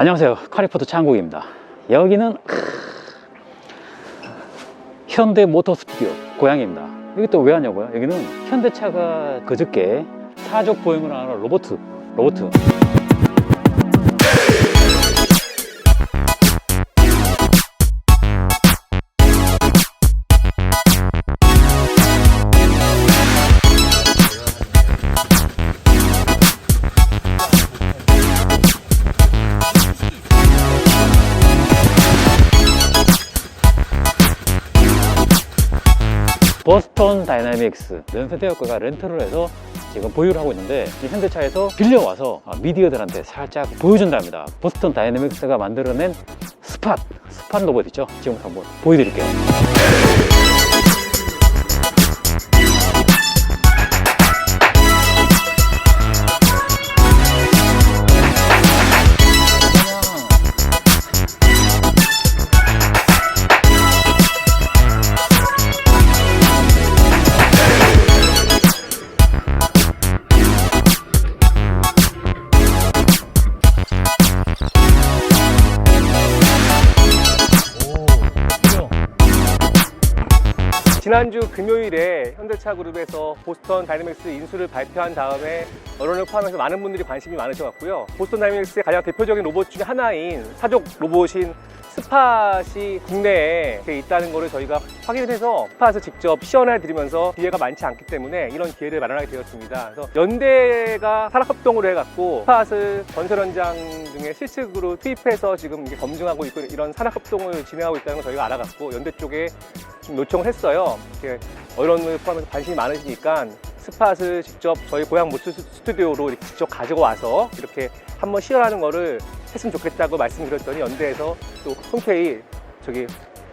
안녕하세요. 카리포트 창국입니다. 여기는 크, 현대 모터 스튜디오 고향입니다. 여기 또왜 하냐고요? 여기는 현대차가 그저께 사족 보행을 하는 로봇. 버스 다이나믹스 연세대학교가 렌트를 해서 지금 보유를 하고 있는데 이 현대차에서 빌려와서 아, 미디어들한테 살짝 보여준답니다. 버스턴 다이나믹스가 만들어낸 스팟, 스팟 로봇 있죠? 지금부터 한번 보여드릴게요. 지난주 금요일에 현대차 그룹에서 보스턴 다이내믹스 인수를 발표한 다음에 언론을 포함해서 많은 분들이 관심이 많으셔 갖고요. 보스턴 다이내믹스의 가장 대표적인 로봇 중에 하나인 사족 로봇인 스팟이 국내에 있다는 것을 저희가 확인을 해서 스팟을 직접 시연해 드리면서 기회가 많지 않기 때문에 이런 기회를 마련하게 되었습니다. 그래서 연대가 산학합동으로 해갖고 스팟을 건설 현장 등의 실측으로 투입해서 지금 검증하고 있고 이런 산학합동을 진행하고 있다는 걸 저희가 알아갔고 연대 쪽에 좀 요청을 했어요. 이렇게 언론을 포함해서 관심이 많으시니까 스팟을 직접 저희 고향 모스 스튜디오로 직접 가지고 와서 이렇게 한번 시연하는 거를 했으면 좋겠다고 말씀드렸더니 연대에서 또 흔쾌히 저기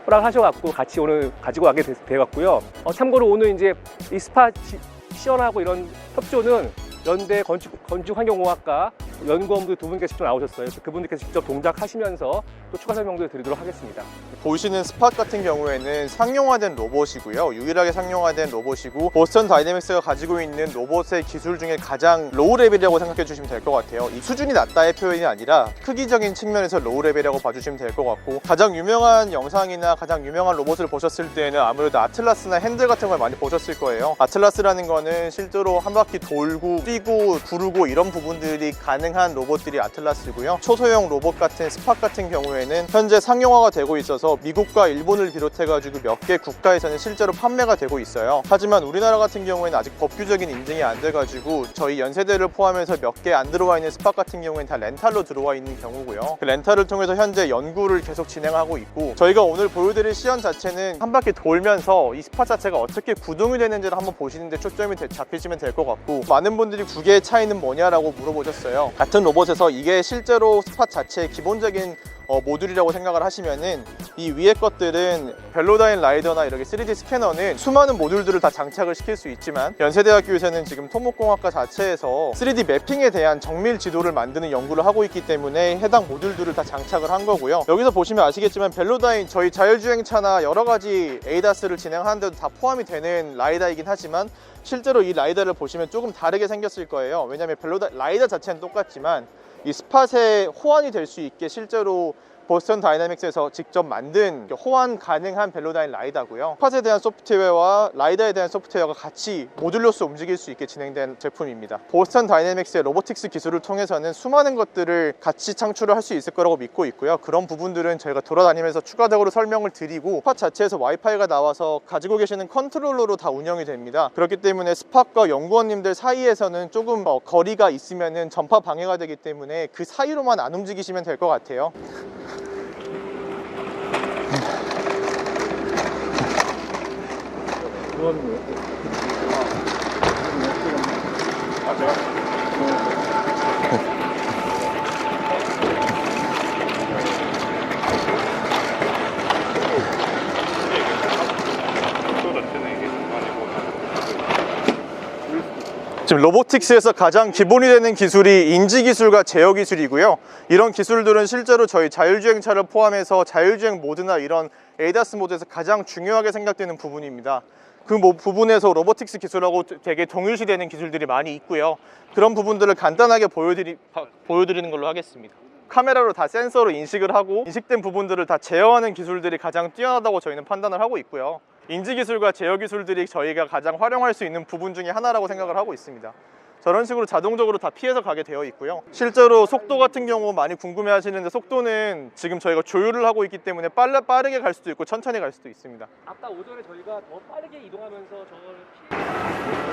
허락하셔갖고 같이 오늘 가지고 가게 되- 되었고요. 어, 참고로 오늘 이제 이 스팟 지- 시연하고 이런 협조는 연대 건축, 건축환경공학과 연구원분 두 분께서 직접 나오셨어요. 그분들께서 직접 동작하시면서 또 추가 설명도 드리도록 하겠습니다. 보시는 스팟 같은 경우에는 상용화된 로봇이고요. 유일하게 상용화된 로봇이고 보스턴 다이내믹스가 가지고 있는 로봇의 기술 중에 가장 로우 레벨이라고 생각해 주시면 될 것 같아요. 이 수준이 낮다의 표현이 아니라 크기적인 측면에서 로우 레벨이라고 봐주시면 될 것 같고 가장 유명한 영상이나 가장 유명한 로봇을 보셨을 때는 아무래도 아틀라스나 핸들 같은 걸 많이 보셨을 거예요. 아틀라스라는 거는 실제로 한 바퀴 돌고 뛰고 구르고 이런 부분들이 가능 한 로봇들이 아틀라스고요. 초소형 로봇 같은 스팟 같은 경우에는 현재 상용화가 되고 있어서 미국과 일본을 비롯해가지고 몇 개 국가에서는 실제로 판매가 되고 있어요. 하지만 우리나라 같은 경우에는 아직 법규적인 인증이 안 돼가지고 저희 연세대를 포함해서 몇 개 안 들어와 있는 스팟 같은 경우에는 다 렌탈로 들어와 있는 경우고요. 그 렌탈을 통해서 현재 연구를 계속 진행하고 있고 저희가 오늘 보여드릴 시연 자체는 한 바퀴 돌면서 이 스팟 자체가 어떻게 구동이 되는지를 한번 보시는데 초점이 대- 잡히시면 될 것 같고 많은 분들이 두 개의 차이는 뭐냐라고 물어보셨어요. 같은 로봇에서 이게 실제로 스팟 자체의 기본적인 어, 모듈이라고 생각을 하시면은 이 위에 것들은 벨로다인 라이더나 이렇게 3D 스캐너는 수많은 모듈들을 다 장착을 시킬 수 있지만 연세대학교에서는 지금 토목공학과 자체에서 3D 매핑에 대한 정밀 지도를 만드는 연구를 하고 있기 때문에 해당 모듈들을 다 장착을 한 거고요. 여기서 보시면 아시겠지만 벨로다인 저희 자율주행차나 여러 가지 에이다스를 진행하는데도 다 포함이 되는 라이다이긴 하지만 실제로 이 라이다를 보시면 조금 다르게 생겼을 거예요. 왜냐하면 벨로다 라이다 자체는 똑같지만 이 스팟에 호환이 될 수 있게 실제로 보스턴 다이나믹스에서 직접 만든 호환 가능한 벨로다인 라이다고요. 스팟에 대한 소프트웨어와 라이다에 대한 소프트웨어가 같이 모듈로서 움직일 수 있게 진행된 제품입니다. 보스턴 다이나믹스의 로보틱스 기술을 통해서는 수많은 것들을 같이 창출을 할 수 있을 거라고 믿고 있고요. 그런 부분들은 저희가 돌아다니면서 추가적으로 설명을 드리고 스팟 자체에서 와이파이가 나와서 가지고 계시는 컨트롤러로 다 운영이 됩니다. 그렇기 때문에 스팟과 연구원님들 사이에서는 조금 어, 거리가 있으면은 전파 방해가 되기 때문에 그 사이로만 안 움직이시면 될 것 같아요. 지금 로보틱스에서 가장 기본이 되는 기술이 인지 기술과 제어 기술이고요. 이런 기술들은 실제로 저희 자율주행차를 포함해서 자율주행 모드나 이런 에이다스 모드에서 가장 중요하게 생각되는 부분입니다. 그 뭐 부분에서 로보틱스 기술하고 되게 동일시되는 기술들이 많이 있고요. 그런 부분들을 간단하게 보여드리, 바- 보여드리는 걸로 하겠습니다. 카메라로 다 센서로 인식을 하고 인식된 부분들을 다 제어하는 기술들이 가장 뛰어나다고 저희는 판단을 하고 있고요. 인지 기술과 제어 기술들이 저희가 가장 활용할 수 있는 부분 중에 하나라고 생각을 하고 있습니다. 저런 식으로 자동적으로 다 피해서 가게 되어 있고요. 실제로 속도 같은 경우 많이 궁금해 하시는데 속도는 지금 저희가 조율을 하고 있기 때문에 빨라, 빠르게 갈 수도 있고 천천히 갈 수도 있습니다. 아까 오전에 저희가 더 빠르게 이동하면서 저걸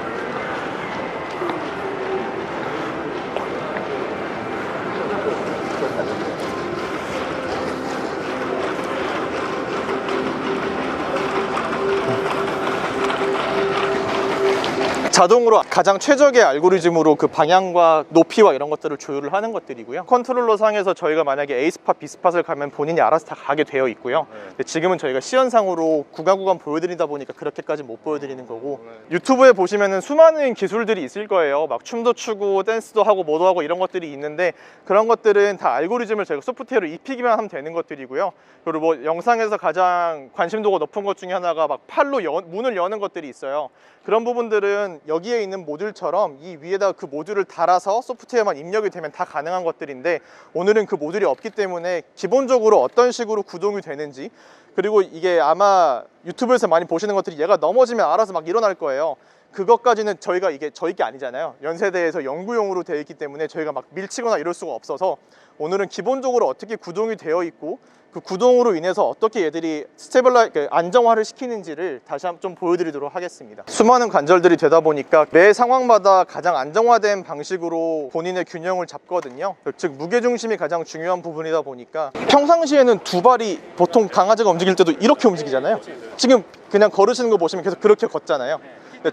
자동으로 가장 최적의 알고리즘으로 그 방향과 높이와 이런 것들을 조율을 하는 것들이고요. 컨트롤러 상에서 저희가 만약에 A 스팟, B 스팟을 가면 본인이 알아서 다 가게 되어 있고요. 근데 지금은 저희가 시연상으로 구간 구간 보여드리다 보니까 그렇게까지 못 보여드리는 거고 유튜브에 보시면은 수많은 기술들이 있을 거예요. 막 춤도 추고 댄스도 하고 뭐도 하고 이런 것들이 있는데 그런 것들은 다 알고리즘을 저희가 소프트웨어로 입히기만 하면 되는 것들이고요. 그리고 뭐 영상에서 가장 관심도가 높은 것 중에 하나가 막 팔로 여- 문을 여는 것들이 있어요. 그런 부분들은 여기에 있는 모듈처럼 이 위에다 그 모듈을 달아서 소프트웨어만 입력이 되면 다 가능한 것들인데 오늘은 그 모듈이 없기 때문에 기본적으로 어떤 식으로 구동이 되는지 그리고 이게 아마 유튜브에서 많이 보시는 것들이 얘가 넘어지면 알아서 막 일어날 거예요. 그것까지는 저희가 이게 저희 게 아니잖아요. 연세대에서 연구용으로 되어 있기 때문에 저희가 막 밀치거나 이럴 수가 없어서 오늘은 기본적으로 어떻게 구동이 되어 있고 그 구동으로 인해서 어떻게 얘들이 스테빌라이 그 안정화를 시키는지를 다시 한번 좀 보여드리도록 하겠습니다. 수많은 관절들이 되다 보니까 매 상황마다 가장 안정화된 방식으로 본인의 균형을 잡거든요. 즉 무게 중심이 가장 중요한 부분이다 보니까 평상시에는 두 발이 보통 강아지가 움직일 때도 이렇게 움직이잖아요. 지금 그냥 걸으시는 거 보시면 계속 그렇게 걷잖아요.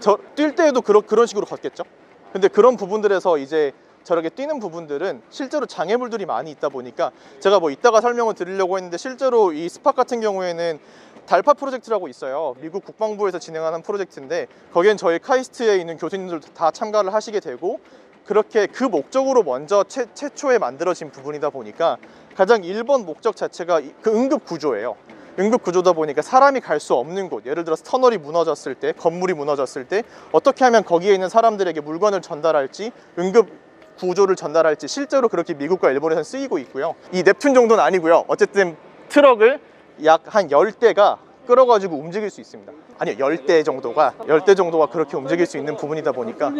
저 뛸 때에도 그런 그런 식으로 걷겠죠. 근데 그런 부분들에서 이제 저렇게 뛰는 부분들은 실제로 장애물들이 많이 있다 보니까 제가 뭐 이따가 설명을 드리려고 했는데 실제로 이 스팟 같은 경우에는 달파 프로젝트라고 있어요. 미국 국방부에서 진행하는 프로젝트인데 거기엔 저희 카이스트에 있는 교수님들도 다 참가를 하시게 되고 그렇게 그 목적으로 먼저 최, 최초에 만들어진 부분이다 보니까 가장 1번 목적 자체가 이- 그 응급 구조예요. 응급 구조다 보니까 사람이 갈 수 없는 곳, 예를 들어서 터널이 무너졌을 때, 건물이 무너졌을 때 어떻게 하면 거기에 있는 사람들에게 물건을 전달할지 응급 구조를 전달할지 실제로 그렇게 미국과 일본에서는 쓰이고 있고요. 이 넵튠 정도는 아니고요. 어쨌든 트럭을 약 한 10대가 끌어가지고 움직일 수 있습니다. 아니요, 10대 정도가 10대 정도가 그렇게 움직일 수 있는 부분이다 보니까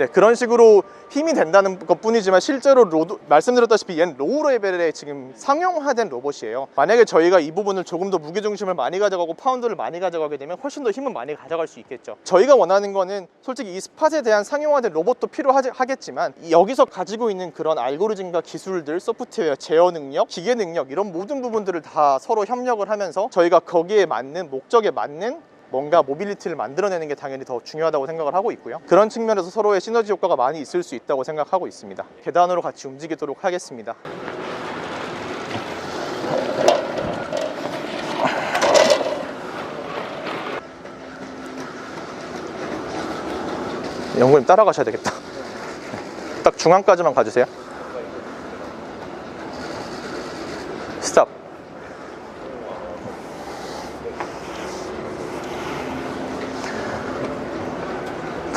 네, 그런 식으로 힘이 된다는 것 뿐이지만 실제로 로드, 말씀드렸다시피 얘는 로우 레벨의 지금 상용화된 로봇이에요. 만약에 저희가 이 부분을 조금 더 무게중심을 많이 가져가고 파운드를 많이 가져가게 되면 훨씬 더 힘을 많이 가져갈 수 있겠죠. 저희가 원하는 거는 솔직히 이 스팟에 대한 상용화된 로봇도 필요하겠지만 이 여기서 가지고 있는 그런 알고리즘과 기술들, 소프트웨어, 제어 능력, 기계 능력 이런 모든 부분들을 다 서로 협력을 하면서 저희가 거기에 맞는 목적에 맞는 뭔가 모빌리티를 만들어내는 게 당연히 더 중요하다고 생각을 하고 있고요. 그런 측면에서 서로의 시너지 효과가 많이 있을 수 있다고 생각하고 있습니다. 계단으로 같이 움직이도록 하겠습니다. 연구님 따라가셔야 되겠다. 딱 중앙까지만 가주세요.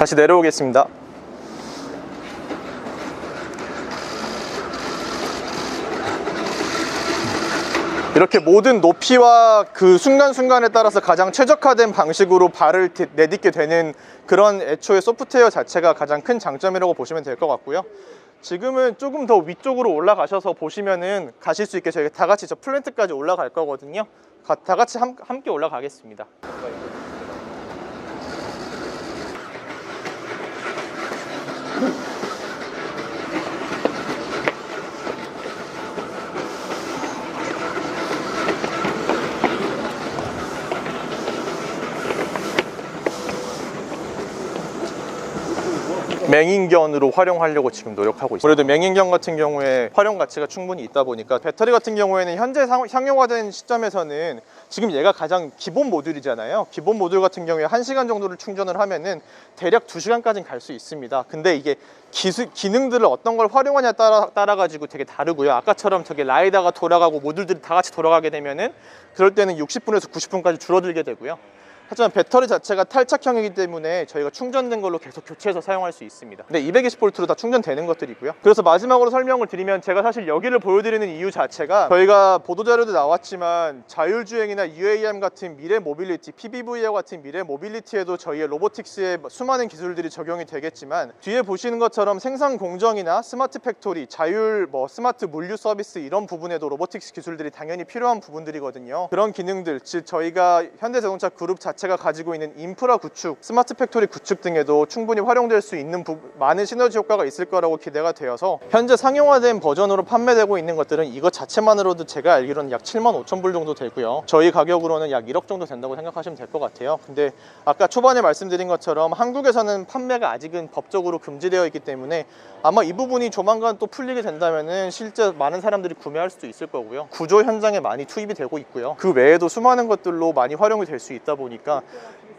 다시 내려오겠습니다. 이렇게 모든 높이와 그 순간순간에 따라서 가장 최적화된 방식으로 발을 디- 내딛게 되는 그런 애초의 소프트웨어 자체가 가장 큰 장점이라고 보시면 될 것 같고요. 지금은 조금 더 위쪽으로 올라가셔서 보시면은 가실 수 있게 저희가 다 같이 저 플랜트까지 올라갈 거거든요. 가- 다 같이 함, 함께 올라가겠습니다. 맹인견으로 활용하려고 지금 노력하고 있어요. 그래도 맹인견 같은 경우에 활용 가치가 충분히 있다 보니까 배터리 같은 경우에는 현재 상, 상용화된 시점에서는 지금 얘가 가장 기본 모듈이잖아요. 기본 모듈 같은 경우에 1시간 정도를 충전을 하면은 대략 2시간까지는 갈 수 있습니다. 근데 이게 기술, 기능들을 어떤 걸 활용하냐 따라, 따라 가지고 되게 다르고요. 아까처럼 저게 라이다가 돌아가고 모듈들이 다 같이 돌아가게 되면은 그럴 때는 60분에서 90분까지 줄어들게 되고요. 하지만 배터리 자체가 탈착형이기 때문에 저희가 충전된 걸로 계속 교체해서 사용할 수 있습니다. 근데 220V로 다 충전되는 것들이고요. 그래서 마지막으로 설명을 드리면 제가 사실 여기를 보여드리는 이유 자체가 저희가 보도자료도 나왔지만 자율주행이나 UAM 같은 미래 모빌리티, PBV와 같은 미래 모빌리티에도 저희의 로보틱스의 수많은 기술들이 적용이 되겠지만 뒤에 보시는 것처럼 생산 공정이나 스마트 팩토리, 자율 뭐 스마트 물류 서비스 이런 부분에도 로보틱스 기술들이 당연히 필요한 부분들이거든요. 그런 기능들, 즉 저희가 현대자동차 그룹 자체 가 가지고 있는 인프라 구축, 스마트 팩토리 구축 등에도 충분히 활용될 수 있는 부- 많은 시너지 효과가 있을 거라고 기대가 되어서 현재 상용화된 버전으로 판매되고 있는 것들은 이것 자체만으로도 제가 알기로는 약 7만 5천 불 정도 되고요. 저희 가격으로는 약 1억 정도 된다고 생각하시면 될 것 같아요. 근데 아까 초반에 말씀드린 것처럼 한국에서는 판매가 아직은 법적으로 금지되어 있기 때문에 아마 이 부분이 조만간 또 풀리게 된다면은 실제 많은 사람들이 구매할 수도 있을 거고요. 구조 현장에 많이 투입이 되고 있고요. 그 외에도 수많은 것들로 많이 활용이 될 수 있다 보니까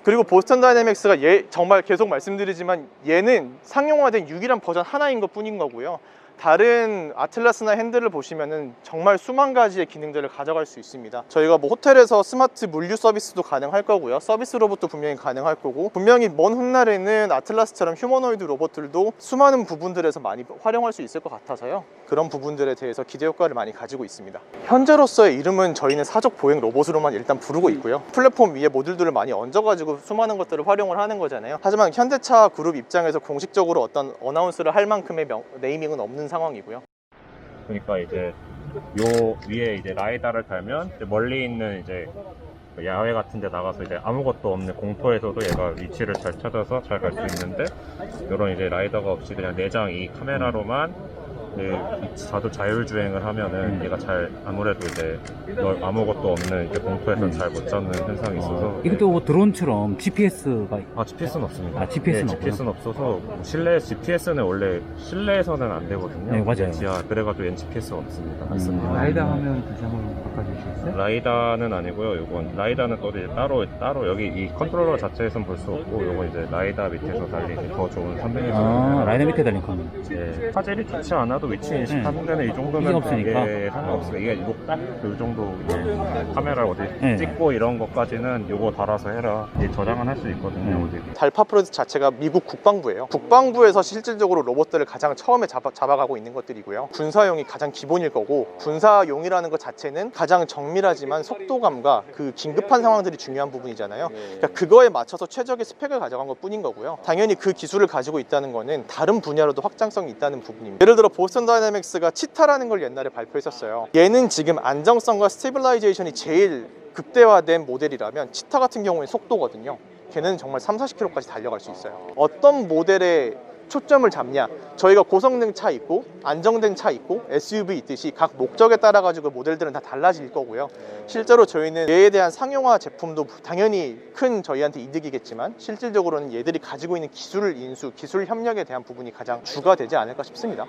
그리고 보스턴 다이내믹스가 얘 정말 계속 말씀드리지만 얘는 상용화된 유일한 버전 하나인 것 뿐인 거고요. 다른 아틀라스나 핸들을 보시면은 정말 수만 가지의 기능들을 가져갈 수 있습니다. 저희가 뭐 호텔에서 스마트 물류 서비스도 가능할 거고요. 서비스 로봇도 분명히 가능할 거고 분명히 먼 훗날에는 아틀라스처럼 휴머노이드 로봇들도 수많은 부분들에서 많이 활용할 수 있을 것 같아서요. 그런 부분들에 대해서 기대 효과를 많이 가지고 있습니다. 현재로서의 이름은 저희는 사족 보행 로봇으로만 일단 부르고 있고요. 플랫폼 위에 모듈들을 많이 얹어가지고 수많은 것들을 활용을 하는 거잖아요. 하지만 현대차 그룹 입장에서 공식적으로 어떤 어나운스를 할 만큼의 명- 네이밍은 없는 상황이고요. 그러니까 이제 요 위에 이제 라이다를 달면 이제 멀리 있는 이제 그 야외 같은 데 나가서 이제 아무것도 없는 공터에서도 얘가 위치를 잘 찾아서 잘 갈 수 있는데 이런 이제 라이다가 없이 그냥 내장 이 카메라로만 그 자도 자율주행을 하면은 얘가 잘 아무래도 이제 널 아무것도 없는 이제 공터에서 잘 못 잡는 현상이 있어서 이것도 뭐 드론처럼 GPS가 아 GPS는 없습니다. 아, GPS 는 네, GPS는 없어서 실내 GPS는 원래 실내에서는 안 되거든요. 네, 맞아요. 지하 그래가지고 얘는 GPS가 없습니다. 없습니다. 라이다 하면 다시 한번 바꿔주시겠어요? 라이다는 아니고요. 이건 라이다는 또 이제 따로 따로 여기 이 컨트롤러 자체에서는 볼수 없고 이건 이제 라이다 밑에서 달린 더 좋은 선명해지는 아, 라이다 밑에 달린 컴. 예, 화질이 좋지 않아도 위치 인식 하는 데는 이 정도면 이게 없으니까. 예, 상관없어요. 이게 딱그 정도 이제 카메라 어디 네. 찍고 이런 것까지는 요거 달아서 해라. 이제 저장은 할 수 있거든요. 음. 어디. 달파 프로젝트 자체가 미국 국방부예요. 국방부에서 실질적으로 로봇들을 가장 처음에 잡아, 잡아가고 있는 것들이고요. 군사용이 가장 기본일 거고 군사용이라는 것 자체는 가장 정밀하지만 속도감과 그 긴급한 상황들이 중요한 부분이잖아요. 그러니까 그거에 맞춰서 최적의 스펙을 가져간 것 뿐인 거고요. 당연히 그 기술을 가지고 있다는 거는 다른 분야로도 확장성이 있다는 부분입니다. 예를 들어 보스 턴 다이내믹스가 치타라는 걸 옛날에 발표했었어요. 얘는 지금 안정성과 스테빌라이제이션이 제일 극대화된 모델이라면 치타 같은 경우에 속도거든요. 걔는 정말 3, 40km까지 달려갈 수 있어요. 어떤 모델에 초점을 잡냐? 저희가 고성능 차 있고 안정된 차 있고 SUV 있듯이 각 목적에 따라 가지고 모델들은 다 달라질 거고요. 실제로 저희는 얘에 대한 상용화 제품도 당연히 큰 저희한테 이득이겠지만 실질적으로는 얘들이 가지고 있는 기술 인수, 기술 협력에 대한 부분이 가장 주가 되지 않을까 싶습니다.